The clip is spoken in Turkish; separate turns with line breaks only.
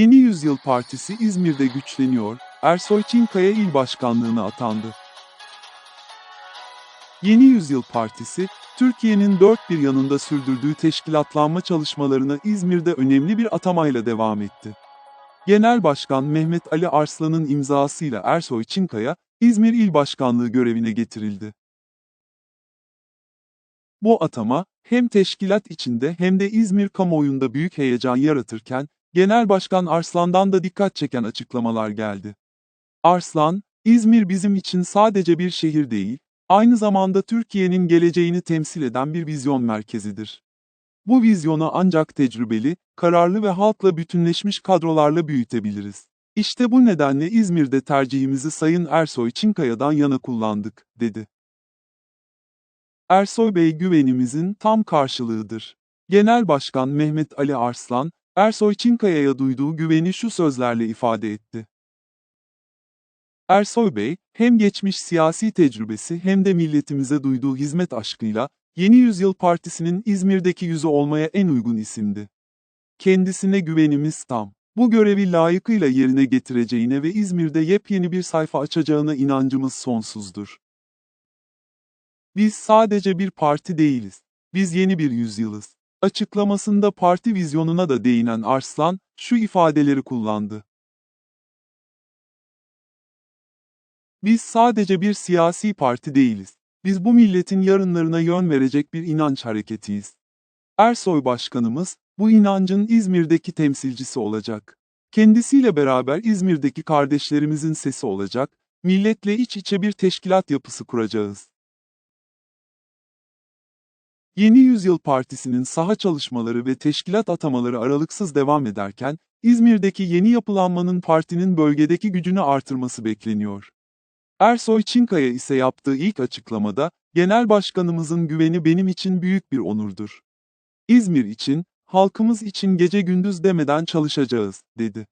Yeni Yüzyıl Partisi İzmir'de güçleniyor, Ersoy Çinkaya il başkanlığına atandı. Yeni Yüzyıl Partisi, Türkiye'nin dört bir yanında sürdürdüğü teşkilatlanma çalışmalarına İzmir'de önemli bir atamayla devam etti. Genel Başkan Mehmet Ali Arslan'ın imzasıyla Ersoy Çinkaya, İzmir İl Başkanlığı görevine getirildi. Bu atama, hem teşkilat içinde hem de İzmir kamuoyunda büyük heyecan yaratırken, Genel Başkan Arslan'dan da dikkat çeken açıklamalar geldi. Arslan, İzmir bizim için sadece bir şehir değil, aynı zamanda Türkiye'nin geleceğini temsil eden bir vizyon merkezidir. Bu vizyonu ancak tecrübeli, kararlı ve halkla bütünleşmiş kadrolarla büyütebiliriz. İşte bu nedenle İzmir'de tercihimizi Sayın Ersoy Çinkaya'dan yana kullandık, dedi. Ersoy Bey güvenimizin tam karşılığıdır. Genel Başkan Mehmet Ali Arslan, Ersoy Çinkaya'ya duyduğu güveni şu sözlerle ifade etti. Ersoy Bey, hem geçmiş siyasi tecrübesi hem de milletimize duyduğu hizmet aşkıyla, Yeni Yüzyıl Partisi'nin İzmir'deki yüzü olmaya en uygun isimdi. Kendisine güvenimiz tam. Bu görevi layıkıyla yerine getireceğine ve İzmir'de yepyeni bir sayfa açacağına inancımız sonsuzdur. Biz sadece bir parti değiliz. Biz yeni bir yüzyılız. Açıklamasında parti vizyonuna da değinen Arslan, şu ifadeleri kullandı. Biz sadece bir siyasi parti değiliz. Biz bu milletin yarınlarına yön verecek bir inanç hareketiyiz. Ersoy Başkanımız, bu inancın İzmir'deki temsilcisi olacak. Kendisiyle beraber İzmir'deki kardeşlerimizin sesi olacak, milletle iç içe bir teşkilat yapısı kuracağız. Yeni Yüzyıl Partisi'nin saha çalışmaları ve teşkilat atamaları aralıksız devam ederken, İzmir'deki yeni yapılanmanın partinin bölgedeki gücünü artırması bekleniyor. Ersoy Çinkaya ise yaptığı ilk açıklamada, Genel Başkanımızın güveni benim için büyük bir onurdur. İzmir için, halkımız için gece gündüz demeden çalışacağız, dedi.